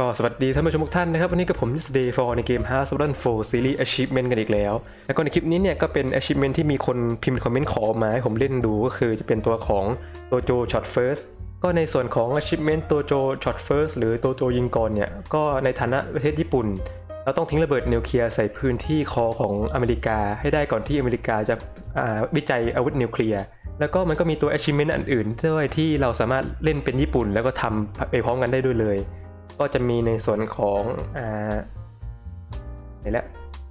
ก็สวัสดีท่านผู้ชมทุกท่านนะครับ วันนี้กับผมยิสเดย์ฟอร์ในเกม Hearts of Iron 4 Series Achievement กันอีกแล้ว แล้วก็ในคลิปนี้เนี่ยก็เป็น Achievement ที่มีคนพิมพ์คอมเมนต์ขอมาให้ผมเล่นดูก็คือจะเป็นตัวของโตโจช็อตเฟิร์สก็ในส่วนของ Achievement โตโจช็อตเฟิร์สหรือโตโจยิงก่อนเนี่ย ก็ในฐานะประเทศญี่ปุ่น เราต้องทิ้งระเบิดนิวเคลียร์ใส่พื้นที่คอของอเมริกา ให้ได้ก่อนที่อเมริกาจะวิจัยอาวุธนิวเคลียร์แล้วก็มันก็มีตัว achievement อันอื่นด้วยที่เราสามารถเล่นเป็นญี่ปุ่น แล้วก็ทำไปพร้อมกันได้ด้วยเลย ก็จะมีในส่วนของอ่าไหนละ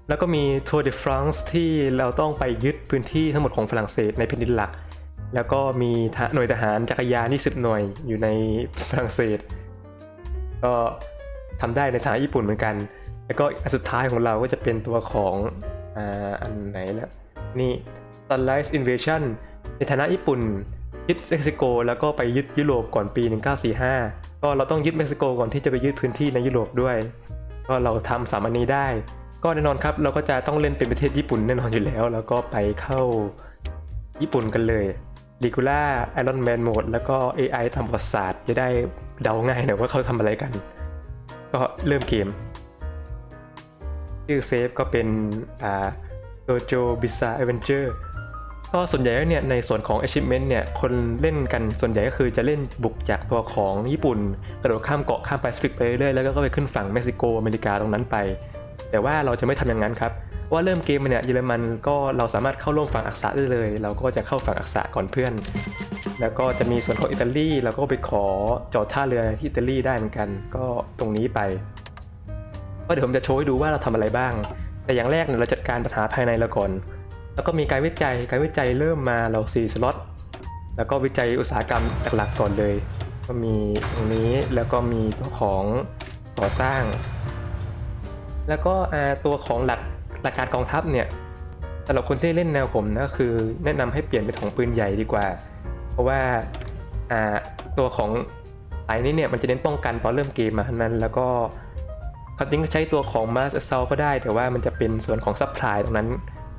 แล้วก็มี Tour de France ที่เราต้องไปยึดพื้นที่ทั้งหมดของฝรั่งเศสในแผ่นดินหลัก แล้วก็มีหน่วยทหารจักรยาน20 หน่วยอยู่ในฝรั่งเศส ก็ทำได้ในฐานะญี่ปุ่นเหมือนกัน แล้วก็อันสุดท้ายของเราก็จะเป็นตัวของอ่าอันไหนแล้วนี่ Sunrise Invasion ในฐานะญี่ปุ่น ยึดเม็กซิโก แล้วก็ไปยึดยุโรปก่อนปี 1945 ก็เราต้องยึดเม็กซิโกก่อนที่จะไปยึดพื้นที่ในยุโรปด้วย ก็เราทำสามอันนี้ได้ ก็แน่นอนครับเราก็จะต้องเล่นเป็นประเทศญี่ปุ่นแน่นอนอยู่แล้ว แล้วก็ไปเข้าญี่ปุ่นกันเลย l ิกูล่าไอรอนแมนโหมดแล้วก็ AI ทำประวัติศาสตร์จะได้เดาง่ายหน่อยว่าเขาทำอะไรกัน ก็เริ่มเกม ชื่อเซฟก็เป็นอ่าโ o โจบิซาเอเวนเจอร์ ก็ส่วนใหญ่แล้วเนี่ยในส่วนของ achievement เนี่ยคนเล่นกันส่วนใหญ่ก็คือจะเล่นบุกจากตัวของญี่ปุ่น กระโดดข้ามเกาะข้ามแปซิฟิกไปเรื่อยๆแล้วก็ไปขึ้นฝั่งเม็กซิโกอเมริกาตรงนั้นไป แต่ว่าเราจะไม่ทำอย่างนั้นครับว่าเริ่มเกมเนี่ยเยอรมันก็เราสามารถเข้าร่วมฝั่งอักษะได้เลย เราก็จะเข้าฝั่งอักษะก่อนเพื่อน แล้วก็จะมีส่วนของอิตาลีเราก็ไปขอจอดท่าเรือที่อิตาลีได้เหมือนกัน ก็ตรงนี้ไปก็เดี๋ยวผมจะโชว์ให้ดูว่าเราทำอะไรบ้าง แต่อย่างแรกเนี่ยเราจัดการปัญหาภายในเราก่อน แล้วก็มีการวิจัยการวิจัยเริ่มมาเรา4สล็อตแล้วก็วิจัยอุตสาหกรรมหลักๆก่อนเลย ก็มีตรงนี้แล้วก็มีตัวของก่อสร้าง แล้วก็ตัวของหลักหลักการกองทัพเนี่ยสำหรับคนที่เล่นแนวผมนะก็คือแนะนำให้เปลี่ยนเป็นของปืนใหญ่ดีกว่า เพราะว่าาตัวของไอ้นี้เนี่ยมันจะเน้นป้องกันตอนเริ่มเกมมาเท่านั้นแล้วก็ความจริงก็ใช้ตัวของ Mass Assault ก็ได้ แต่ว่ามันจะเป็นส่วนของ Supply ตรงนั้น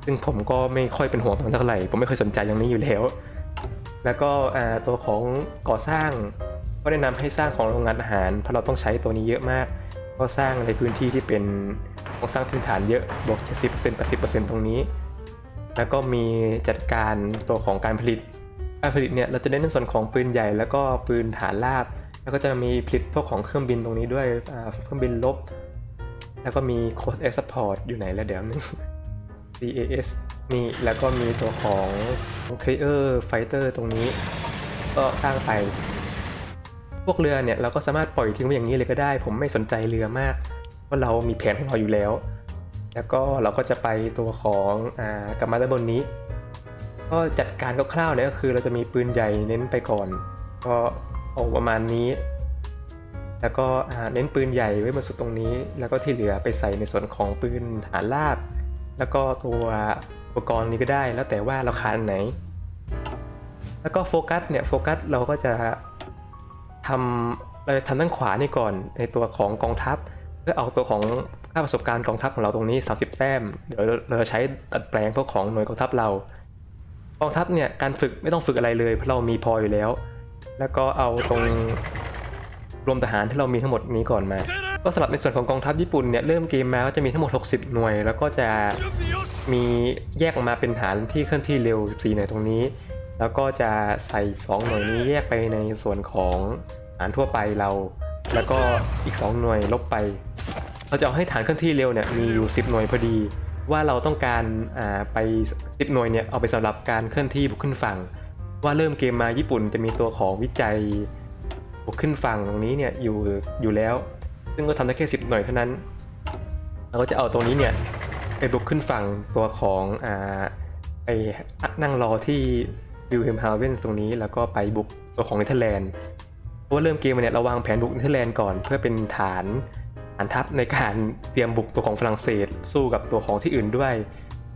ซึ่งผมก็ไม่ค่อยเป็นห่วงตรงนั้นเท่าไหร่ ผมไม่ค่อยสนใจอย่างนี้อยู่แล้ว แล้วก็ตัวของก่อสร้างก็แนะนำให้สร้างของโรงงานอาหาร เพราะเราต้องใช้ตัวนี้เยอะมาก ก็สร้างในพื้นที่ที่เป็นโครงสร้างพื้นฐานเยอะบวก 70% 80%ตรงนี้ แล้วก็มีจัดการตัวของการผลิต การผลิตเนี่ยเราจะเน้นในส่วนของปืนใหญ่แล้วก็ปืนฐานราบ แล้วก็จะมีผลิตพวกของเครื่องบินตรงนี้ด้วยเครื่องบินลบ แล้วก็มี Coast Air Support อยู่ไหนแล้วเดี๋ยวนึง CAS นี่แล้วก็มีตัวของ Carrier Fighter ตรงนี้ ก็สร้างไป พวกเรือเนี่ยเราก็สามารถปล่อยทิ้งไว้อย่างนี้เลยก็ได้ ผมไม่สนใจเรือมาก เพราะเรามีแผนของเราอยู่แล้ว แล้วก็เราก็จะไปตัวของอ่ากับมาด้านบนนี้ ก็จัดการคร่าวๆเนี่ยก็คือเราจะมีปืนใหญ่เน้นไปก่อน ก็เอาประมาณนี้แล้วก็เน้นปืนใหญ่ไว้บนสุดตรงนี้ แล้วก็ที่เหลือไปใส่ในส่วนของปืนฐานราบ แล้วก็ตัวอุปกรณ์นี้ก็ได้ แล้วแต่ว่าเราขาดอันไหน แล้วก็โฟกัสเนี่ยโฟกัสเราก็จะทำเราจะทำด้านขวานี่ก่อนในตัวของกองทัพ เพื่อเอาตัวของค่าประสบการณ์กองทัพของเราตรงนี้ 30 แต้ม เดี๋ยวเราจะใช้ตัดแปลงพวกของหน่วยกองทัพเรากองทัพเนี่ยการฝึกไม่ต้องฝึกอะไรเลยเพราะเรามีพออยู่แล้ว แล้วก็เอาตรงรวมทหารที่เรามีทั้งหมดนี้ก่อนมา ก็สำหรับในส่วนของกองทัพญี่ปุ่นเนี่ยเริ่มเกมมาก็จะมีทั้งหมด 60 หน่วย แล้วก็จะมีแยกออกมาเป็นฐานที่เคลื่อนที่เร็ว 14 หน่วยตรงนี้ แล้วก็จะใส่ 2 หน่วยนี้แยกไปในส่วนของฐานทั่วไปเรา แล้วก็อีก 2 หน่วยลบไป เราจะเอาให้ฐานเคลื่อนที่เร็วเนี่ยมีอยู่ 10 หน่วยพอดี ว่าเราต้องการอ่าไป 10 หน่วยเนี่ยเอาไปสำหรับการเคลื่อนที่บุกขึ้นฝั่ง ว่าเริ่มเกมมาญี่ปุ่นจะมีตัวของวิจัยบุกขึ้นฝั่งตรงนี้เนี่ยอยู่อยู่แล้ว ซึ่งก็ทำได้แค่10หน่วยเท่านั้น เราก็จะเอาตรงนี้เนี่ยไปบุกขึ้นฝั่งตัวของอ่าไปนั่งรอที่วิลเฮมฮาเวนตรงนี้ แล้วก็ไปบุกตัวของเนเธอร์แลนด์เพราะว่าเริ่มเกมเนี่ยเราวางแผนบุกเนเธอร์แลนด์ก่อน เพื่อเป็นฐานฐานทัพในการเตรียมบุกตัวของฝรั่งเศส สู้กับตัวของที่อื่นด้วย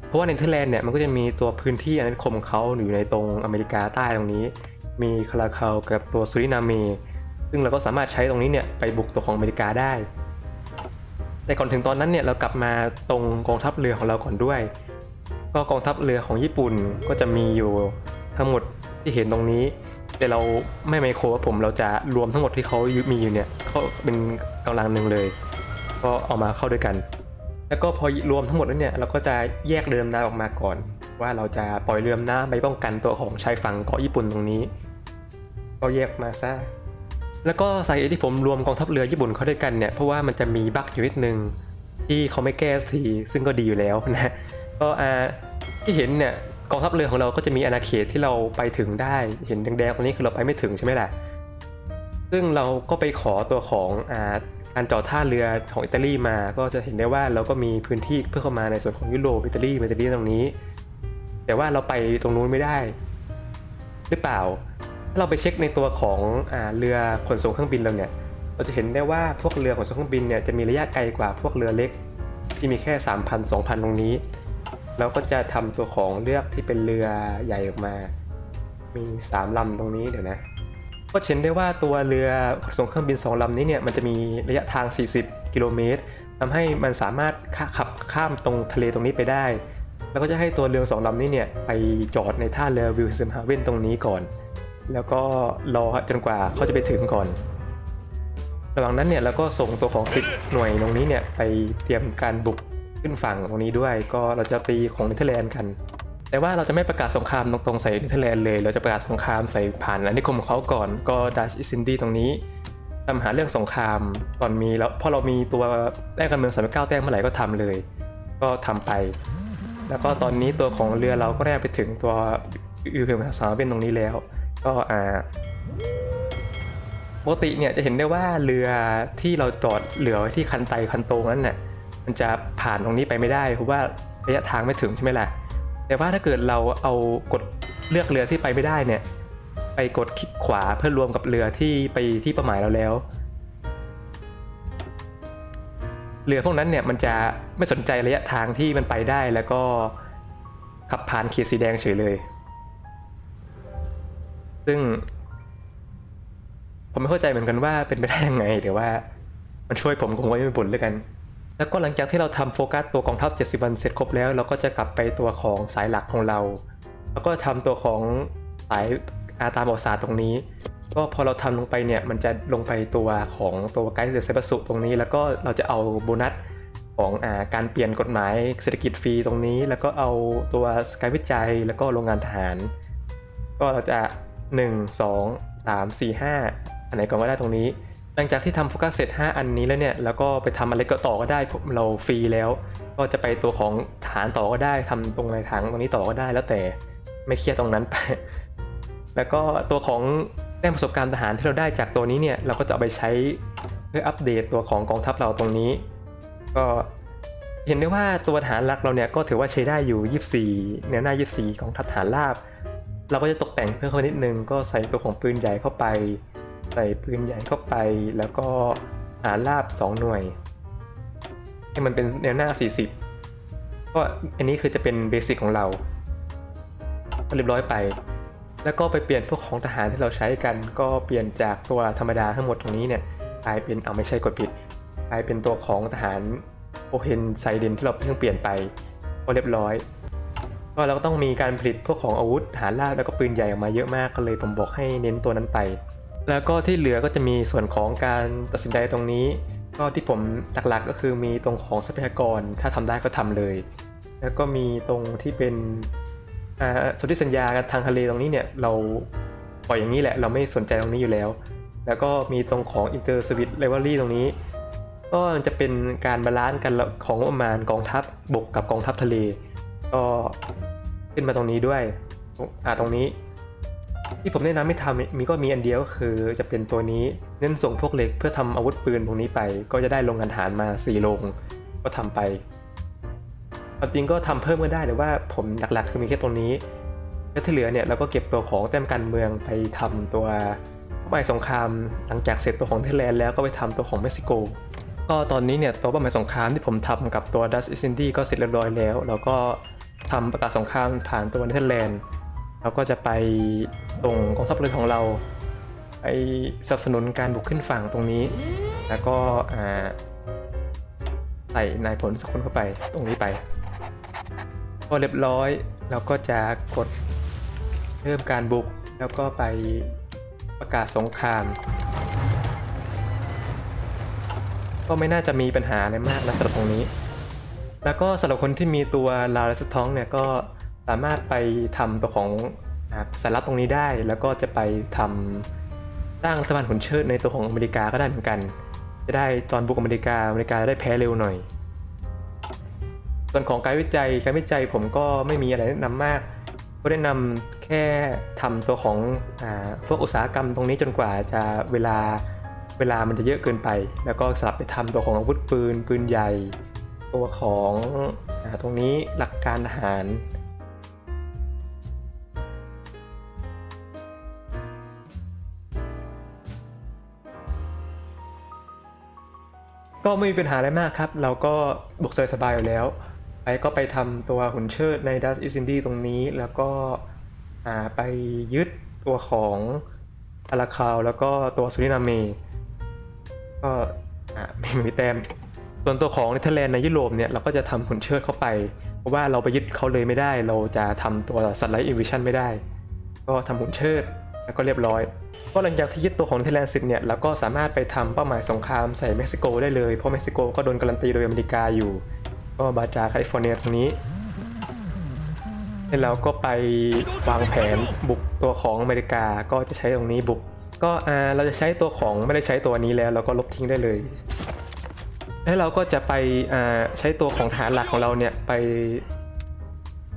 เพราะว่าเนเธอร์แลนด์เนี่ยมันก็จะมีตัวพื้นที่อาณานิคมของเขาอยู่ในตรงอเมริกาใต้ตรงนี้ มีคาราคาลกับตัวซูรินาเม ซึ่งเราก็สามารถใช้ตรงนี้เนี่ยไปบุกตัวของอเมริกาได้ แต่ก่อนถึงตอนนั้นเนี่ยเรากลับมาตรงกองทัพเรือของเราก่อนด้วย ก็กองทัพเรือของญี่ปุ่นก็จะมีอยู่ทั้งหมดที่เห็นตรงนี้ แต่เราไม่ไมโครผมเราจะรวมทั้งหมดที่เขามีอยู่เนี่ยเขาเป็นกำลังหนึ่งเลย ก็เอามาเข้าด้วยกัน แล้วก็พอรวมทั้งหมดแล้วเนี่ยเราก็จะแยกเรือดำน้ำออกมาก่อน ว่าเราจะปล่อยเรือดำน้ำไปป้องกันตัวของชายฝั่งเกาะญี่ปุ่นตรงนี้ ก็แยกมาซะ แล้วก็สาเหตุที่ผมรวมกองทัพเรือญี่ปุ่นเข้าด้วยกันเนี่ยเพราะว่ามันจะมีบั๊กอยู่นิดนึงที่เขาไม่แก้สทีซึ่งก็ดีอยู่แล้วนะก็อ่าที่เห็นเนี่ยกองทัพเรือของเราก็จะมีอาณาเขตที่เราไปถึงได้เห็นแดงๆตรงนี้คือเราไปไม่ถึงใช่ไหมล่ะซึ่งเราก็ไปขอตัวของอ่าการจอดท่าเรือของอิตาลีมาก็จะเห็นได้ว่าเราก็มีพื้นที่เพื่อเข้ามาในส่วนของยุโรปอิตาลีอิตาลีตรงนี้ แต่ว่าเราไปตรงนู้นไม่ได้ หรือเปล่า เราไปเช็คในตัวของอาเรือขนส่งเครื่องบินเราเนี่ย เราจะเห็นได้ว่าพวกเรือขนส่งเครื่องบินเนี่ยจะมีระยะไกลกว่าพวกเรือเล็ก ที่มีแค่ 3,000 2,000 ตรงนี้เราก็จะทำตัวของเลือกที่เป็นเรือใหญ่ออกมา มี3ลำตรงนี้เดี๋ยวนะ ก็เห็นได้ว่าตัวเรือขนส่งเครื่องบิน2ลำนี้เนี่ยมันจะมีระยะทาง 40 กิโลเมตรทำให้มันสามารถขับข้ามตรงทะเลตรงนี้ไปได้ แล้วก็จะให้ตัวเรือสองลำนี้เนี่ยไปจอดในท่าเรือวิลเซมฮาเวนตรงนี้ก่อน แล้วก็รอจนกว่าเขาจะไปถึงก่อน ระหว่างนั้นเนี่ยเราก็ส่งตัวของสิบหน่วยตรงนี้เนี่ยไปเตรียมการบุกขึ้นฝั่งตรงนี้ด้วย ก็เราจะตีของเนเธอร์แลนด์กัน แต่ว่าเราจะไม่ประกาศสงครามตรงๆใส่เนเธอร์แลนด์เลย เราจะประกาศสงครามใส่ผ่านอาณานิคมของเขาก่อน ก็ดัชอิซินดี้ตรงนี้ทำหาเรื่องสงครามตอนมีแล้วพอเรามีตัวแต้มการเมืองสามเก้าแต้มเมื่อไหร่ก็ทำเลย ก็ทำไป แล้วก็ตอนนี้ตัวของเรือเราก็ได้ไปถึงตัวยูเฮมสามเป็นตรงนี้แล้ว ก็อ่าปกติเนี่ยจะเห็นได้ว่าเรือที่เราจอดเหลือไว้ที่คันไตคันโตนั้นน่ะมันจะผ่านตรงนี้ไปไม่ได้เพราะว่าระยะทางไม่ถึงใช่ไหมล่ะแต่ว่าถ้าเกิดเราเอากดเลือกเรือที่ไปไม่ได้เนี่ย ไปกดคลิกขวาเพื่อรวมกับเรือที่ไปที่เป้าหมายเราแล้ว เรือพวกนั้นเนี่ยมันจะไม่สนใจระยะทางที่มันไปได้แล้วก็ขับผ่านเขตสีแดงเฉยเลย ซึ่ง ผมไม่เข้าใจเหมือนกันว่าเป็นไปได้ยังไงแต่ว่า มันช่วยผมคงไว้ไม่บุญเลยกัน แล้วก็หลังจากที่เราทำโฟกัสตัวกองทัพ 70 วันเสร็จครบแล้ว เราก็จะกลับไปตัวของสายหลักของเรา แล้วก็ทำตัวของสายอาตามอสาตรงนี้ ก็พอเราทำลงไปเนี่ย มันจะลงไปตัวของตัวไกด์เดอร์เซปัสุตรงนี้ แล้วก็เราจะเอาโบนัสของอาการเปลี่ยนกฎหมายเศรษฐกิจฟรีตรงนี้ แล้วก็เอาตัวสกายวิจัย แล้วก็โรงงานทหาร ก็เราจะ 1 2 3 4 5 อันไหนก่อนก็ได้ตรงนี้ หลังจากที่ทำโฟกัสเสร็จ 5 อันนี้แล้วเนี่ย แล้วก็ไปทำอะไรก็ต่อก็ได้ผมเราฟรีแล้ว ก็จะไปตัวของฐานต่อก็ได้ทำตรงในถังตรงนี้ต่อก็ได้แล้วแต่ไม่เครียดตรงนั้นไป แล้วก็ตัวของแต้มประสบการณ์ทหารที่เราได้จากตัวนี้เนี่ย เราก็จะเอาไปใช้เพื่ออัปเดตตัวของกองทัพเราตรงนี้ ก็เห็นได้ว่าตัวทหารหลักเราเนี่ยก็ถือว่าใช้ได้อยู่ 24 แนวหน้า 24 ของทัพทหารราบ เราก็จะตกแต่งเพิ่มเข้าไปนิดนึง ก็ใส่ตัวของปืนใหญ่เข้าไป ใส่ปืนใหญ่เข้าไป แล้วก็ฐานราบ 2 หน่วย ให้มันเป็นแนวหน้า 40 ก็อันนี้คือจะเป็นเบสิกของเราเรียบร้อยไป แล้วก็ไปเปลี่ยนพวกของทหารที่เราใช้กัน ก็เปลี่ยนจากตัวธรรมดาทั้งหมดตรงนี้เนี่ยกลายเป็นเอาไม่ใช่กดผิดกลายเป็นตัวของทหารโอเพนไซเดนที่เราเพิ่งเปลี่ยนไปก็เรียบร้อย ก็เราก็ต้องมีการผลิตพวกของอาวุธหารลาบแล้วก็ปืนใหญ่ออกมาเยอะมากก็เลยผมบอกให้เน้นตัวนั้นไป แล้วก็ที่เหลือก็จะมีส่วนของการตัดสินใจตรงนี้ ก็ที่ผมหลักๆก็คือมีตรงของทรัพยากรถ้าทำได้ก็ทำเลย แล้วก็มีตรงที่เป็นอ่าสนธิสัญญากันทางทะเลตรงนี้เนี่ยเราปล่อยอย่างนี้แหละ เราไม่สนใจตรงนี้อยู่แล้ว แล้วก็มีตรงของ Inter Service Rivalry ตรงนี้ ก็จะเป็นการบาลานซ์กันของงบประมาณกองทัพบกกับกองทัพทะเล ก็ขึ้นมาตรงนี้ด้วยอ่าตรงนี้ ที่ผมแนะนำไม่ทำมีก็มีอันเดียวก็คือจะเป็นตัวนี้เน้นส่งพวกเหล็กเพื่อทำอาวุธปืนตรงนี้ไป ก็จะได้โรงงานหารมา4โรงก็ทำไปควาจริงก็ทำเพิ่มก็ได้แต่ว่าผมหลักๆคือมีแค่ตรงนี้แล้วที่เหลือเนี่ยเราก็เก็บตัวของแต้มการเมืองไปทำตัวเป้าหมายสงครามหลังจากเสร็จตัวของเทแลนด์แล้วก็ไปทำตัวของเม็กซิโก ก็ตอนนี้เนี่ยตัวเป้าหมายสงครามที่ผมทำกับตัว Dutch East Indies ก็เสร็จเรียบร้อยแล้ว แล้วก็ ทำประกาศสงครามผ่านตัวเนเธอร์แลนด์เราก็จะไปส่งกองทัพเรือของเราไปสนับสนุนการบุกขึ้นฝั่งตรงนี้ แล้วก็ใส่นายผลสักคนเข้าไปตรงนี้ไป พอเรียบร้อยเราก็จะกดเริ่มการบุกแล้วก็ไปประกาศสงคราม ก็ไม่น่าจะมีปัญหาอะไรมากนะสำหรับตรงนี้ แล้วก็สำหรับคนที่มีตัวลาวและสท้องเนี่ยก็สามารถไปทำตัวของสายลับตรงนี้ได้ แล้วก็จะไปทำสร้างสะพานหุ่นเชิดในตัวของอเมริกาก็ได้เหมือนกัน จะได้ตอนบุกอเมริกาอเมริกาได้แพ้เร็วหน่อย ส่วนของการวิจัยการวิจัยผมก็ไม่มีอะไรแนะนำมากก็แนะนำแค่ทำตัวของอพวกอุตสาหกรรมตรงนี้จนกว่าจะเวลาเวลามันจะเยอะเกินไป แล้วก็สลับไปทำตัวของอาวุธปืนปืนใหญ่ ตัวของอตรงนี้หลักการทหารก็ไม่มีปัญหาอะไรมากครับ เราก็บุกสบายๆอยู่แล้ว ไปก็ไปทำตัวหุ่นเชิดใน Dust East Indie ตรงนี้ แล้วก็ไปยึดตัวของอาราคาว แล้วก็ตัวสุรินาเมก็ไม่มีแต้ม ส่วนตัวของเนเธอร์แลนด์ในยุโรปเนี่ยเราก็จะทำหุ่นเชิดเข้าไป เพราะว่าเราไปยึดเขาเลยไม่ได้ เราจะทำตัวสัตว์ไลท์อินวิชันไม่ได้ ก็ทำหุ่นเชิดแล้วก็เรียบร้อยก็หลังจากที่ยึดตัวของเนเธอร์แลนด์เสร็จเนี่ยเราก็สามารถไปทำเป้าหมายสงครามใส่เม็กซิโกได้เลยเพราะเม็กซิโกก็โดนการันตีโดยอเมริกาอยู่ ก็บาจาแคลิฟอร์เนียตรงนี้แล้วก็ไปวางแผนบุกตัวของอเมริกาก็จะใช้ตรงนี้บุก ก็อ่าเราจะใช้ตัวของไม่ได้ใช้ตัวนี้แล้วเราก็ลบทิ้งได้เลย แล้วเราก็จะไปใช้ตัวของฐานหลักของเราเนี่ยไป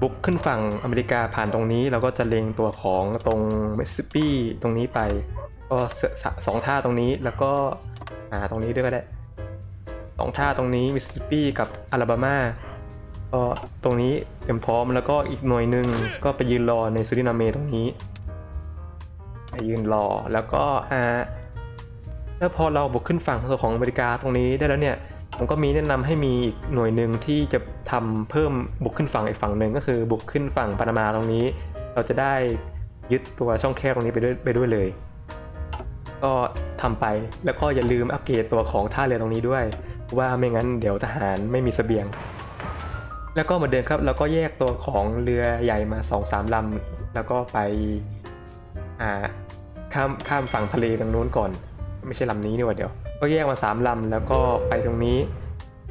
บุกขึ้นฝั่งอเมริกาผ่านตรงนี้ เราก็จะเลงตัวของตรงมิสซิสซิปปีตรงนี้ไป ก็สสองท่าตรงนี้แล้วก็อ่าตรงนี้ด้วยก็ได้สองท่าตรงนี้มิสซิสซิปปีกับอลาบามาก็ตรงนี้เตรียมพร้อมแล้วก็อีกหน่วยหนึ่งก็ไปยืนรอในซูรินาเมตรงนี้ไปยืนรอแล้วก็อ่า แล้วพอเราบุกขึ้นฝั่งของอเมริกาตรงนี้ได้แล้วเนี่ยผมก็มีแนะนำให้มีอีกหน่วยหนึ่งที่จะทำเพิ่มบุกขึ้นฝั่งอีกฝั่งหนึ่งก็คือบุกขึ้นฝั่งปานามาตรงนี้ เราจะได้ยึดตัวช่องแคบตรงนี้ไปด้วยไปด้วยเลย ก็ทำไปแล้วก็อย่าลืมอัปเกรดตัวของท่าเรือตรงนี้ด้วย ว่าไม่งั้นเดี๋ยวทหารไม่มีเสบียง แล้วก็เหมาเดิมครับแล้วก็แยกตัวของเรือใหญ่มา2อสามลำแล้วก็ไปอ่าข้ามข้ามฝั่งทะเลตรงนู้นก่อน ไม่ใช่ลำนี้นี่ว่าเดี๋ยว ก็แยกมา3ลำแล้วก็ไปตรงนี้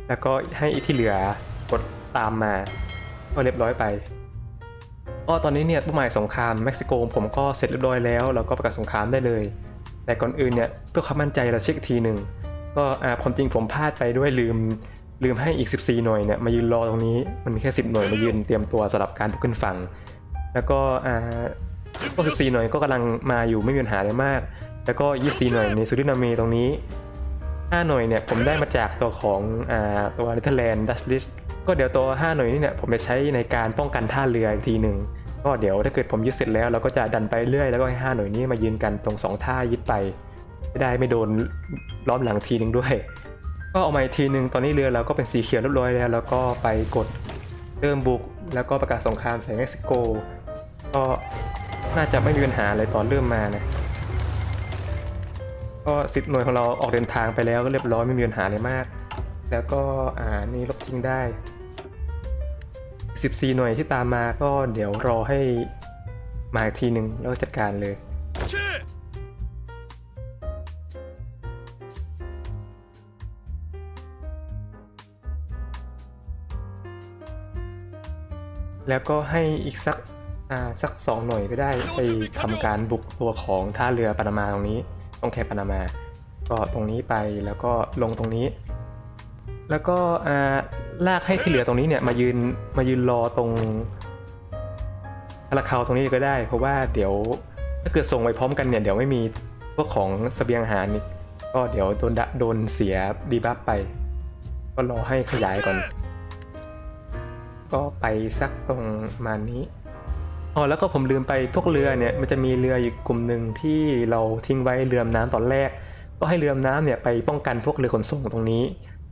แล้วก็ให้อีที่เหลือกดตามมา ก็เรียบร้อยไปก็ตอนนี้เนี่ยเป้าหมายสงครามเม็กซิโกผมก็เสร็จเรียบร้อยแล้วแล้วก็ประกาศสงครามได้เลย แต่ก่อนอื่นเนี่ยเพื่อความมั่นใจเราเช็คอีกทีหนึ่งก็อ่าความจริงผมพลาดไปด้วยลืมลืมให้อีก 14 หน่วยเนี่ยมายืนรอตรงนี้มันมีแค่ 10 หน่วยมายืนเตรียมตัวสำหรับการบุกขึ้นฝั่งแล้วก็อ่าก็14 หน่วยก็กำลังมาอยู่ไม่มีปัญหาอะไรมาก แล้วก็24หน่วยในซูรินาเมตรงนี้ 5 หน่วยเนี่ยผมได้มาจากตัวของอ่าตัวเนเธอร์แลนด์ดัชลิชก็เดี๋ยวตัว 5 หน่วยนี้เนี่ยผมจะใช้ในการป้องกันท่าเรืออีกทีหนึ่งก็เดี๋ยวถ้าเกิดผมยึดเสร็จแล้วเราก็จะดันไปเรื่อยแล้วก็ให้ 5 หน่วยนี้มายืนกันตรงสองท่ายึดไปไม่ได้ไม่โดนล้อมหลังทีหนึ่งด้วย ก็เอามาอีกทีหนึ่งตอนนี้เรือเราก็เป็นสีเขียวเรียบร้อยแล้ว แล้วก็ไปกดเริ่มบุก แล้วก็ประกาศสงครามใส่เม็กซิโก ก็น่าจะไม่มีปัญหาอะไรตอนเริ่มมานะ ก็สิบหน่วยของเราออกเดินทางไปแล้วก็เรียบร้อยไม่มีปัญหาอะไรมาก แล้วก็อ่านี่ลบทิ้งได้ 14 หน่วยที่ตามมาก็เดี๋ยวรอให้มาอีกทีหนึ่งแล้วจัดการเลยแล้วก็ให้อีกสัก อ่า สักสองหน่วยก็ได้ไปทำการบุกตัวของท่าเรือปานามาตรงนี้ ตรงแคปปานามา ก็ตรงนี้ไปแล้วก็ลงตรงนี้ แล้วก็อ่าลากให้ที่เหลือตรงนี้เนี่ยมายืนมายืนรอตรงอาราคาวตรงนี้ก็ได้ เพราะว่าเดี๋ยวถ้าเกิดส่งไปพร้อมกันเนี่ยเดี๋ยวไม่มีพวกของเสบียงอาหารนี่ก็เดี๋ยวโดนดะโดนเสียดีบัฟไป ก็รอให้ขยายก่อน ก็ไปสักตรงประมาณนี้ อ๋อแล้วก็ผมลืมไปพวกเรือเนี่ยมันจะมีเรืออีกกลุ่มหนึ่งที่เราทิ้งไว้เรือดำน้ำตอนแรก ก็ให้เรือดำน้ำเนี่ยไปป้องกันพวกเรือขนส่งตรงนี้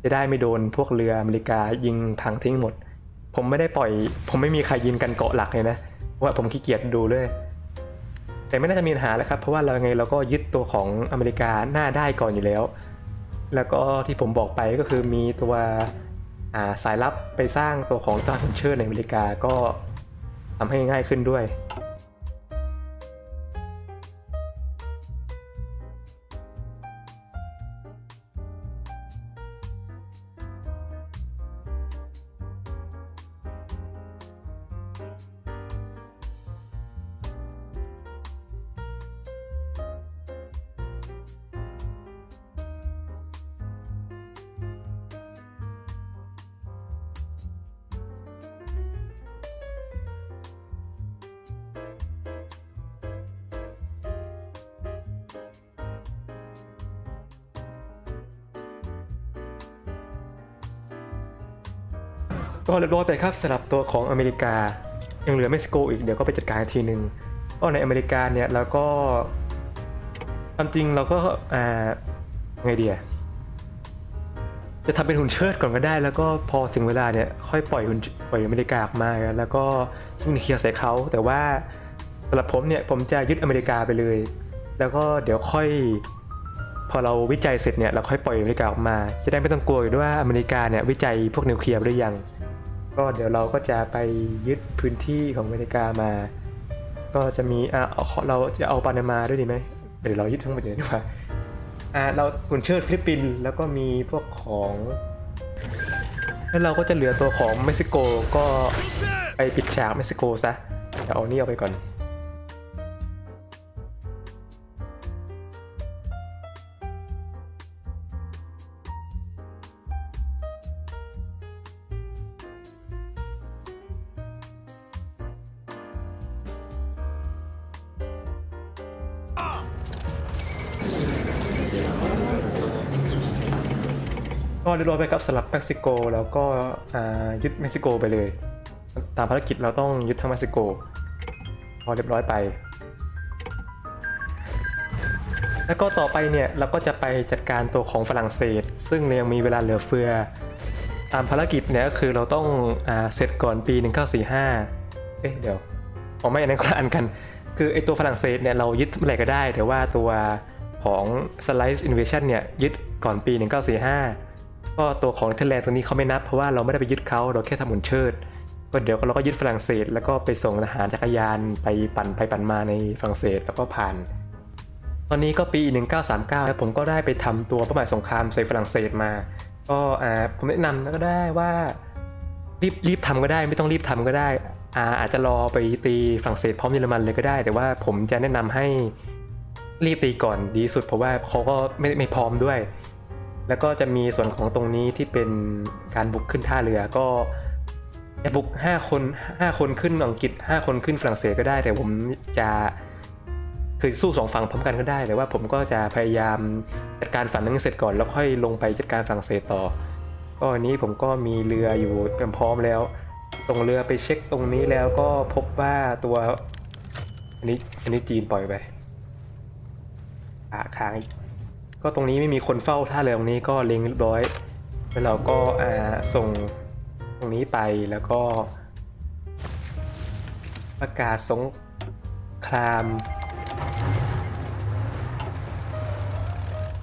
จะได้ไม่โดนพวกเรืออเมริกายิงพังทิ้งหมด ผมไม่ได้ปล่อย ผมไม่มีใครยิงกันเกาะหลักเลยนะว่าผมขี้เกียจดูเลยแต่ไม่น่าจะมีปัญหาแล้วครับ เพราะว่าเราไงเราก็ยึดตัวของอเมริกาหน้าได้ก่อนอยู่แล้ว แล้วก็ที่ผมบอกไปก็คือมีตัวาสายลับไปสร้างตัวของจอห์นเชอร์ในอเมริกาก็ ทำให้ง่ายขึ้นด้วย บร้อยไปครับสำหรับตัวของอเมริกา ยังเหลือเม็กซิโกอีกเดี๋ยวก็ไปจัดการอีกทีหนึ่งก็ในอเมริกาเนี่ยเราก็ความจริงเราก็อ่าไงดีอะจะทำเป็นหุ่นเชิดก่อนก็ได้ แล้วก็พอถึงเวลาเนี่ยค่อยปล่อยหุ่นปล่อยอเมริกาออกมา แล้วก็ยิงนิวเคลียร์ใส่เขาแต่ว่าสำหรับผมเนี่ยผมจะยึดอเมริกาไปเลย แล้วก็เดี๋ยวค่อย พอเราวิจัยเสร็จเนี่ยเราค่อยปล่อยอเมริกาออกมา จะได้ไม่ต้องกลัวอยู่ด้วยว่าอเมริกาเนี่ยวิจัยพวกนิวเคลียร์หรือยัง ก็เดี๋ยวเราก็จะไปยึดพื้นที่ของเมริกามา ก็จะมีอะเอาเราจะเอาปานามาด้วยดีไหมเดี๋ยวเรายึดทั้งหมดเลยดีกว่าอ่าเราหุ่นเชิดฟิลิปปินส์แล้วก็มีพวกของแล้วเราก็จะเหลือตัวของเม็กซิโกก็ไปปิดฉากเม็กซิโกซะเดี๋ยวเอานี่เอาไปก่อน ก็เรียบร้อยไปครับสำหรับเม็กซิโก แล้วก็ยึดเม็กซิโกไปเลย ตามภารกิจเราต้องยึดทั้งเม็กซิโก พอเรียบร้อยไป แล้วก็ต่อไปเนี่ยเราก็จะไปจัดการตัวของฝรั่งเศส ซึ่งยังมีเวลาเหลือเฟือ ตามภารกิจเนี่ยก็คือเราต้องอ่าเสร็จก่อนปี 1945 เอ๊ะเดี๋ยวผมไม่อันนั้นคนละอันกัน คือไอตัวฝรั่งเศสเนี่ยเรายึดเมื่อไหร่ก็ได้ แต่ว่าตัวของ Slice Invasion เนี่ยยึดก่อนปี 1945 ก็ตัวของเทเลนตัวนี้เขาไม่นับเพราะว่าเราไม่ได้ไปยึดเขาเราแค่ทำหมุนเชิด ก็เดี๋ยวเราก็ยึดฝรั่งเศส แล้วก็ไปส่งทหารจักรยานไปปั่นไปปั่นมาในฝรั่งเศสแล้วก็ผ่าน ตอนนี้ก็ปี 1939แล้วผมก็ได้ไปทำตัวป้าหมายสงครามใส่ฝรั่งเศสมา ก็อ่าผมแนะนำก็ได้ว่ารีบรีบทำก็ได้ไม่ต้องรีบทำก็ได้อ่าอาจจะรอไปตีฝรั่งเศสพร้อมเยอรมันเลยก็ได้ แต่ว่าผมจะแนะนำให้รีบตีก่อนดีสุดเพราะว่าเขาก็ไม่ไม่พร้อมด้วย แล้วก็จะมีส่วนของตรงนี้ที่เป็นการบุกขึ้นท่าเรือก็จะบุก5คน5คนขึ้นอังกฤษ5คนขึ้นฝรั่งเศสก็ได้ แต่ผมจะคือสู้สองฝั่งพร้อมกันก็ได้แต่ว่าผมก็จะพยายามจัดการฝั่งนั้นให้เสร็จก่อนแล้วค่อยลงไปจัดการฝรั่งเศสต่อก็อันนี้ผมก็มีเรืออยู่เตรียมพร้อมแล้วตรงเรือไปเช็คตรงนี้แล้วก็พบว่าตัว อันนี้อันนี้จีนปล่อยไปอ่าค้างอีก ก็ตรงนี้ไม่มีคนเฝ้าท่าเรือตรงนี้ก็เล็งเรียบร้อย แล้วเราก็ส่งตรงนี้ไปแล้วก็ ประกาศสงคราม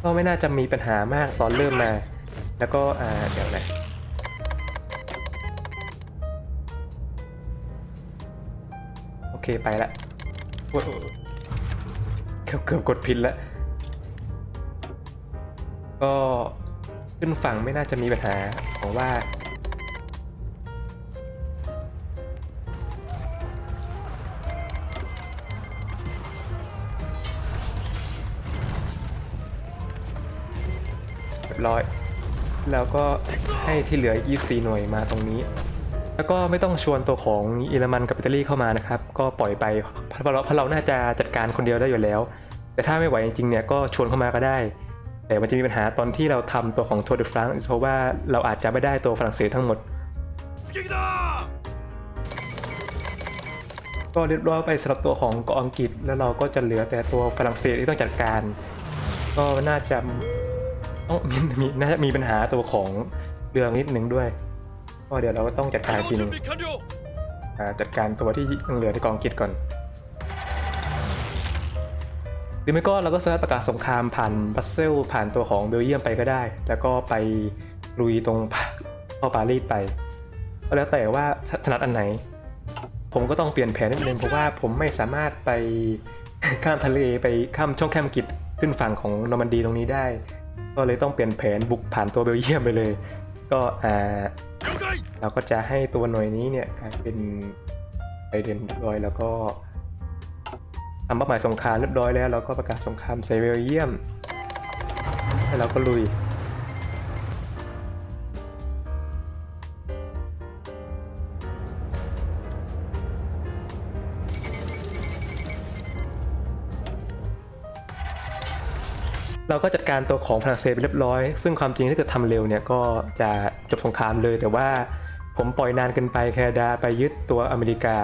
ก็ไม่น่าจะมีปัญหามากตอนเริ่มมา แล้วก็อ่าเดี๋ยวนะโอเคไปละเกือบเกือบกดผิดแล้ว ก็ขึ้นฝั่งไม่น่าจะมีปัญหาผมว่า เรียบร้อย แล้วก็ให้ที่เหลือ 24 หน่วยมาตรงนี้ แล้วก็ไม่ต้องชวนตัวของเยอรมันกับอิตาลีเข้ามานะครับ ก็ปล่อยไปเพราะเราเพราะเราน่าจะจัดการคนเดียวได้อยู่แล้ว แต่ถ้าไม่ไหวจริงๆเนี่ยก็ชวนเข้ามาก็ได้ แต่มันจะมีปัญหาตอนที่เราทำตัวของทัวร์ดฟรังเพราะว่าเราอาจจะไม่ได้ตัวฝรั่งเศสทั้งหมด ก็เรียบร้อยไปสำหรับตัวของเกาะอังกฤษแล้วเราก็จะเหลือแต่ตัวฝรั่งเศสที่ต้องจัดการ ก็น่าจะต้องมีมน่าจะมีปัญหาตัวของเรือนิดหนึ่งด้วย ก็เดี๋ยวเราก็ต้องจัดการทีนึงจัดการตัวที่ยังเหลือในกองกิจก่อน รือไม่ก็เราก็สามารถประกาศสงครามผ่านบัสเซลผ่านตัวของเบลเยียมไปก็ได้ แล้วก็ไปลุยตรงเข้าปารีสไปก็แล้วแต่ว่าถนัดอันไหน ผมก็ต้องเปลี่ยนแผนนิดนึงเพราะว่าผมไม่สามารถไปข้ามทะเลไปข้ามช่องแคบอังกฤษขึ้นฝั่งของนอร์มันดีตรงนี้ได้ ก็เลยต้องเปลี่ยนแผนบุกผ่านตัวเบลเยียมไปเลย ก็อ่า。เราก็จะให้ตัวหน่วยนี้เนี่ยกลายเป็นไอเดนเรียบร้อยแล้วก็ ทำเป้าหมายสงครามเรียบร้อยแล้วเราก็ประกาศสงครามไซเบลเยียม แล้วเราก็ลุย เราก็จัดการตัวของฝรั่งเศสไปเรียบร้อย ซึ่งความจริงถ้าเกิดทำเร็วเนี่ยก็จะจบสงครามเลย แต่ว่าผมปล่อยนานเกินไปแคนาดาไปยึดตัวอเมริกา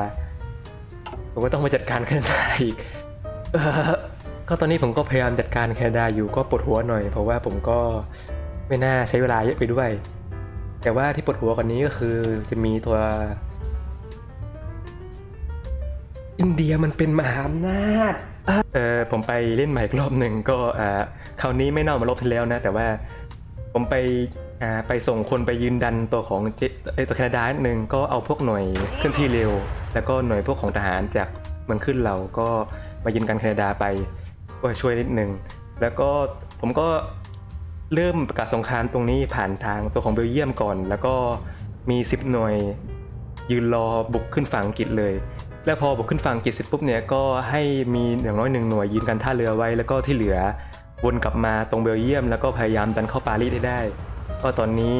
ผมก็ต้องมาจัดการแคนาดาอีก ก็ตอนนี้ผมก็พยายามจัดการแคนาดาอยู่ก็ปวดหัวหน่อย เพราะว่าผมก็ไม่น่าใช้เวลาเยอะไปด้วย แต่ว่าที่ปวดหัวกว่านี้ก็คือจะมีตัว อินเดียมันเป็นมหาอำนาจเออผมไปเล่นใหม่อีกรอบหนึ่งก็อ่าคราวนี้ไม่เน่ามาลบที่แล้วนะ แต่ว่าผมไปอ่าไปส่งคนไปยืนดันตัวของเจไอตัวแคนาดานิดนึงก็เอาพวกหน่วยเคลื่อนที่เร็ว แล้วก็หน่วยพวกของทหารจากเมืองขึ้นเราก็ มายืนกันแคนาดาไปช่วยนิดนึง แล้วก็ผมก็เริ่มประกาศสงครามตรงนี้ผ่านทางตัวของเบลเยียมก่อน แล้วก็มี10หน่วยยืนรอบุกขึ้นฝั่งอังกฤษเลย แล้วพอบุกขึ้นฝั่งอังกฤษเสร็จปุ๊บเนี่ยก็ให้มีอย่างน้อยหนึ่งหน่วยยืนกันท่าเรือไว้ แล้วก็ที่เหลือวนกลับมาตรงเบลเยียม แล้วก็พยายามดันเข้าปารีสให้ได้ ก็ตอนนี้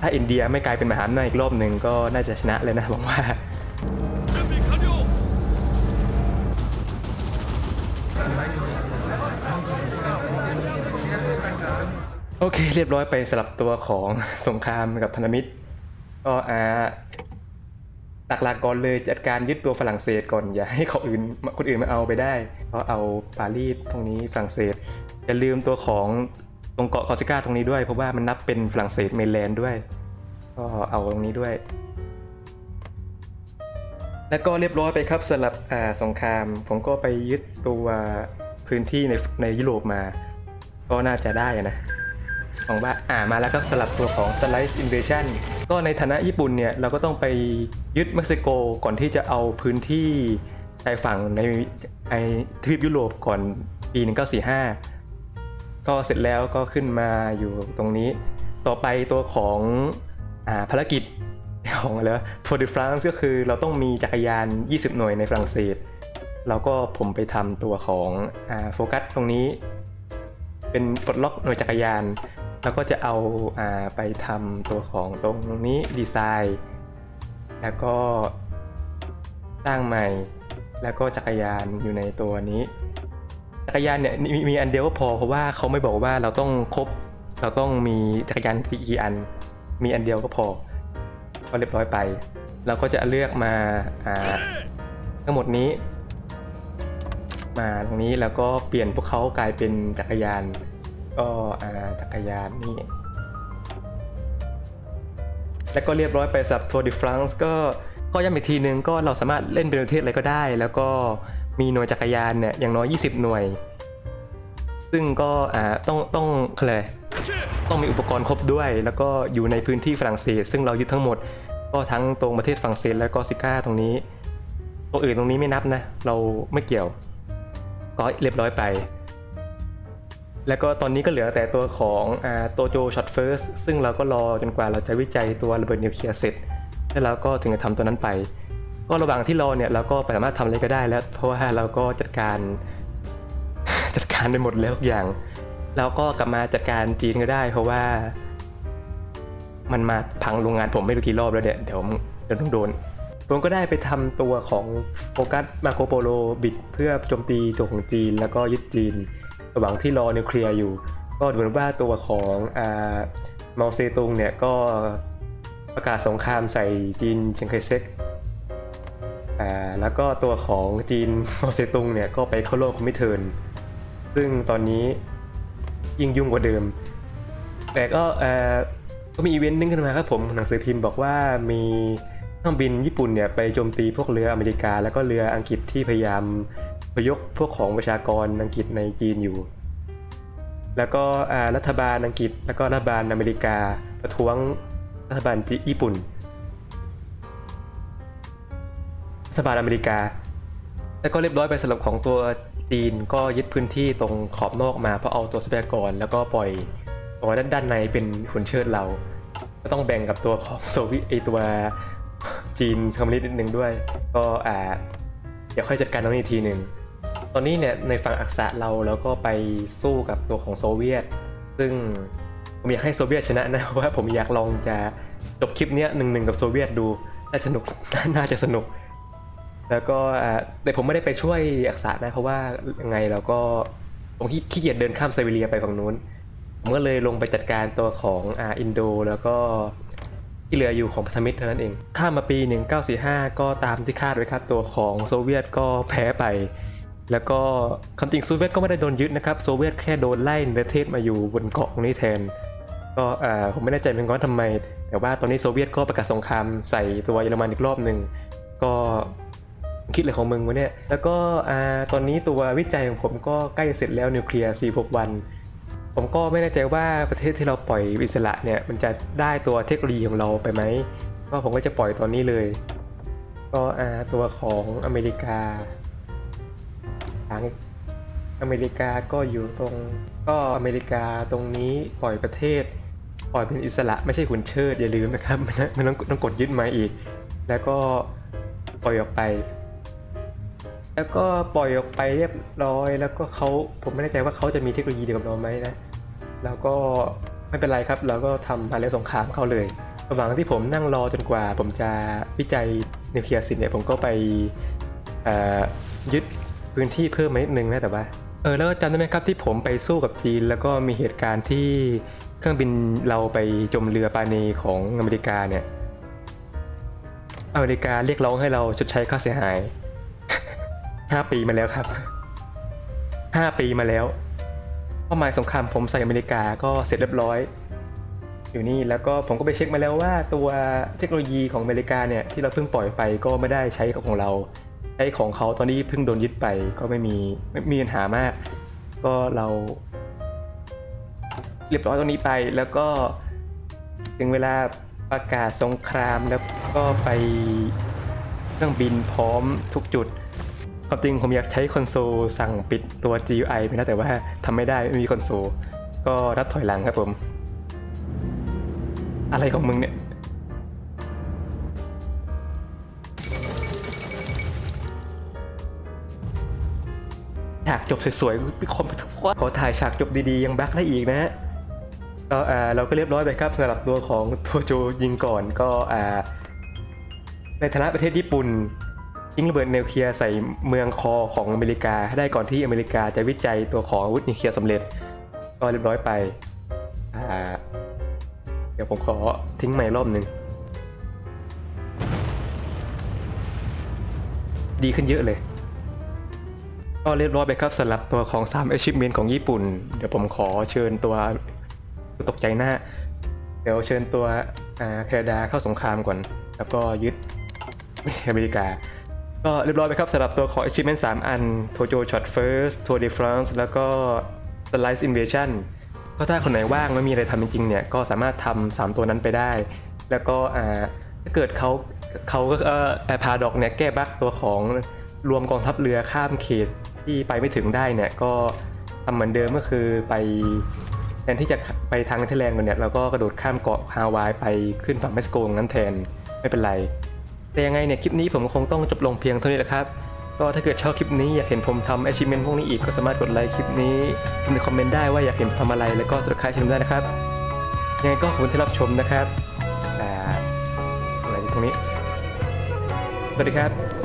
ถ้าอินเดียไม่กลายเป็นมหาอำนาจอีกรอบหนึ่งก็น่าจะชนะเลยนะหวังว่า โอเค เรียบร้อยไปสลับตัวของสงครามกับพันธมิตร ก็อ่าหลักๆก่อนเลยจัดการยึดตัวฝรั่งเศสก่อนอย่าให้คนอื่นคนอื่นมาเอาไปได้เพราะเอาปารีสตรงนี้ฝรั่งเศสอย่าลืมตัวของตรงเกาะคอร์ซิก้าตรงนี้ด้วยเพราะว่ามันนับเป็นฝรั่งเศสเมนแลนด์ด้วย ก็เอาตรงนี้ด้วย แล้วก็เรียบร้อยไปครับสลับอ่าสงคราม ผมก็ไปยึดตัวพื้นที่ในในยุโรปมา ก็น่าจะได้นะ ของว่าอ่ามาแล้วครับสลับตัวของ Slice Invasion ก็ในฐานะญี่ปุ่นเนี่ย เราก็ต้องไปยึดเม็กซิโกก่อนที่จะเอาพื้นที่ชายฝั่งในในทวีปยุโรปก่อนปี 1945 ก็เสร็จแล้วก็ขึ้นมาอยู่ตรงนี้ ต่อไปตัวของอ่าภารกิจของอะไรทัวร์ de France ก็คือเราต้องมีจักรยาน 20 หน่วยในฝรั่งเศส แล้วก็ผมไปทำตัวของอ่าโฟกัสตรงนี้ เป็นปลดล็อกหน่วยจักรยาน แล้วก็จะเอาอาไปทำตัวของตรงนี้ดีไซน์ แล้วก็สร้างใหม่ แล้วก็จักรยานอยู่ในตัวนี้ จักรยานเนี่ยมีมีอันเดียวก็พอเพราะว่าเขาไม่บอกว่าเราต้องครบ เราต้องมีจักรยานกี่อัน มีอันเดียวก็พอ ก็เรียบร้อยไป เราก็จะเลือกมาาทั้งหมดนี้ มาตรงนี้แล้วก็เปลี่ยนพวกเขากลายเป็นจักรยาน ก็อ่าจักรยานนี่ แล้วก็เรียบร้อยไปสำหรับทัวร์ดิฟรังส์ก็ก็ย้ำอีกทีนึงก็เราสามารถเล่นเป็นประเทศอะไรก็ได้ แล้วก็มีหน่วยจักรยานเนี่ยอย่างน้อย 20 หน่วย ซึ่งก็อ่าต้องต้องอะไรต้องมีอุปกรณ์ครบด้วย แล้วก็อยู่ในพื้นที่ฝรั่งเศส ซึ่งเรายึดทั้งหมด ก็ทั้งตรงประเทศฝรั่งเศสแล้วก็ซิก้าตรงนี้ตัวอื่นตรงนี้ไม่นับนะ เราไม่เกี่ยว ก็เรียบร้อยไป แล้วก็ตอนนี้ก็เหลือแต่ตัวของอ่าโตโจช็อตเฟิร์สซึ่งเราก็รอจนกว่าเราจะวิจัยตัวระเบิดนิวเคลียร์เสร็จ แล้วเราก็ถึงจะทำตัวนั้นไป ก็ระหว่างที่รอเนี่ยเราก็สามารถทำอะไรก็ได้แล้ว เพราะว่าเราก็จัดการจัดการไปหมดแล้วทุกอย่างแล้วก็กลับมาจัดการจีนก็ได้ เพราะว่า มันมาพังโรงงานผมไม่รู้กี่รอบแล้วเนี่ยเดี๋ยวเดี๋ยวต้องโดน ผมก็ได้ไปทำตัวของโฟกัสมาโคโปโลบิดเพื่อโจมตีตัวของจีนแล้วก็ยึดจีน ระหว่างที่รอนิวเคลียร์อยู่ ก็เหมือนว่าตัวของอ่าเมาเซตุงเนี่ยก็ประกาศสงครามใส่จีนเชียงไคเซ็กอ่าแล้วก็ตัวของจีนเมาเซตุงเนี่ยก็ไปเข้าร่วมคอมมิเทิร์นซึ่งตอนนี้ยิ่งยุ่งกว่าเดิม แต่ก็เอ่อก็มีอีเวนต์นึงขึ้นมาครับผมหนังสือพิมพ์บอกว่ามีเครื่องบินญี่ปุ่นเนี่ยไปโจมตีพวกเรืออเมริกา แล้วก็เรืออังกฤษที่พยายาม ยกพวกของประชากรอังกฤษในจีนอยู่ แล้วก็รัฐบาลอังกฤษ แล้วก็รัฐบาลอเมริกาประท้วงรัฐบาลญี่ปุ่น รัฐบาลอเมริกา แล้วก็เรียบร้อยไปสำหรับของตัวจีนก็ยึดพื้นที่ตรงขอบนอกมาเพราะเอาตัวทรัพยากร แล้วก็ปล่อยตัวด้านด้านในเป็นหุ่นเชิดเรา ก็ต้องแบ่งกับตัวของโซวีไอตัวจีนคอมมิวนิสต์นิดนึงด้วย ก็อ่าเดี๋ยวค่อยจัดการตรงนี้ทีหนึ่ง ตอนนี้เนี่ยในฝั่งอักษะเราแล้วก็ไปสู้กับตัวของโซเวียต ซึ่งผมอยากให้โซเวียตชนะนะเพราะว่าผมอยากลองจะจบคลิปเนี้ยหนึ่งหนึ่งกับโซเวียตดูน่าสนุกน่าจะสนุก แล้วก็แต่ผมไม่ได้ไปช่วยอักษะนะ เพราะว่ายังไงเราก็ผมขี้ขี้เกียจเดินข้ามไซบีเรียไปฝั่งนู้นผมก็เลยลงไปจัดการตัวของอ่าอินโด แล้วก็ที่เหลืออยู่ของพันธมิตรเท่านั้นเอง ข้ามมาปี 1945 ก็ตามที่คาดไว้ครับ ตัวของโซเวียตก็แพ้ไป แล้วก็ความจริงโซเวียตก็ไม่ได้โดนยึดนะครับโซเวียตแค่โดนไล่ในประเทศมาอยู่บนเกาะตรงนี้แทน ก็อ่าผมไม่แน่ใจเป็นก้อนทำไม แต่ว่าตอนนี้โซเวียตก็ประกาศสงครามใส่ตัวเยอรมันอีกรอบหนึ่งก็คิดอะไรของมึงวะเนี่ย แล้วก็อ่าตอนนี้ตัววิจัยของผมก็ใกล้จะเสร็จแล้วนิวเคลียร์46วัน ผมก็ไม่แน่ใจว่าประเทศที่เราปล่อยอิสระเนี่ยมันจะได้ตัวเทคโนโลยีของเราไปไหมก็ผมก็จะปล่อยตอนนี้เลย ก็อ่าตัวของอเมริกา ทางอเมริกาก็อยู่ตรงก็อเมริกาตรงนี้ปล่อยประเทศ ปล่อยเป็นอิสระไม่ใช่หุ่นเชิดอย่าลืมนะครับ มันต้องต้องกดยึดมาอีก แล้วก็ปล่อยออกไป แล้วก็ปล่อยออกไปเรียบร้อย แล้วก็เขาผมไม่แน่ใจว่าเขาจะมีเทคโนโลยีเดียวกับเราไหมนะ แล้วก็ไม่เป็นไรครับ เราก็ทำพาเลสงครามเขาเลยระหว่างที่ผมนั่งรอจนกว่าผมจะวิจัยนิวเคลียร์สิเนี่ยผมก็ไปยึด พื้นที่เพิ่มมานิดนึงนะแต่ว่าเออแล้วก็จำได้ไหมครับที่ผมไปสู้กับจีน แล้วก็มีเหตุการณ์ที่เครื่องบินเราไปจมเรือปานีของอเมริกาเนี่ย อเมริกาเรียกร้องให้เราชดใช้ค่าเสียหายห้าปีมาแล้วครับห้าปีมาแล้วเป้าหมายสงครามผมใส่อเมริกาก็เสร็จเรียบร้อย อยู่นี่แล้วก็ผมก็ไปเช็คมาแล้วว่าตัวเทคโนโลยีของอเมริกาเนี่ยที่เราเพิ่งปล่อยไปก็ไม่ได้ใช้ของเรา ช้ของเขาตอนนี้เพิ่งโดนยึดไปก็ไม่มีไม่มีปัญหามาก ก็เรา เรียบร้อยตรงนี้ไปแล้วก็ถึงเวลาประกาศสงครามแล้วก็ไปเครื่องบินพร้อมทุกจุดความจริงผมอยากใช้คอนโซลสั่งปิดตัว GUI ไปนะแต่ว่าทำไม่ได้ไม่มีคอนโซลก็รับถอยหลังครับผม อะไรของมึงเนี่ยากจบสวยๆมีคนขอถ่ายฉากจบดีๆ ยังบักได้อีกนะฮะก็อ่าเราก็เรียบร้อยไปครับสำหรับตัวของโทโจยิงก่อนก็อ่าในฐานะประเทศญี่ปุ่นยิงระเบิดนิวเคลียร์ใส่เมืองคอของอเมริกาให้ได้ก่อนที่อเมริกาจะวิจัยตัวของอาวุธนิวเคลียร์สำเร็จ ก็เรียบร้อยไปอ่าเดี๋ยวผมขอทิ้งใหม่รอบหนึ่งดีขึ้นเยอะเลย ก็เรียบร้อยไปครับสำหรับตัวของ 3 achievement ของญี่ปุ่น เดี๋ยวผมขอเชิญตัวตกใจหน้า เดี๋ยวเชิญตัวแคนาดาเข้าสงครามก่อน แล้วก็ยึดอเมริกา ก็เรียบร้อยไปครับสำหรับตัวของ achievement 3 อัน Tojo Shot First Tour de France แล้วก็ Slice Invasion ก็ถ้าคนไหนว่างไม่มีอะไรทำจริงๆเนี่ยก็สามารถทำสามตัวนั้นไปได้ แล้วก็ถ้าเกิดเขาเขาก็เอ่อพาดอกเนี่ยแก้บั๊กตัวของ รวมกองทัพเรือข้ามเขตที่ไปไม่ถึงได้เนี่ยก็ทำเหมือนเดิมก็คือไปแทนที่จะไปทางเนเธอร์แลนด์กันเนี่ยเราก็กระโดดข้ามเกาะฮาวายไปขึ้นฝั่งเม็กซิโกงนั้นแทนไม่เป็นไร แต่ยังไงเนี่ยคลิปนี้ผมคงต้องจบลงเพียงเท่านี้แหละครับก็ถ้าเกิดชอบคลิปนี้อยากเห็นผมทำ achievement พวกนี้อีกก็สามารถกดไลค์คลิปนี้ในคอมเมนต์ได้ว่าอยากเห็นผมทำอะไรแล้วก็ subscribe ช่องได้นะครับ ยังไงก็ขอบคุณที่รับชมนะครับอ่าอะไรตรงนี้สวัสดีครับ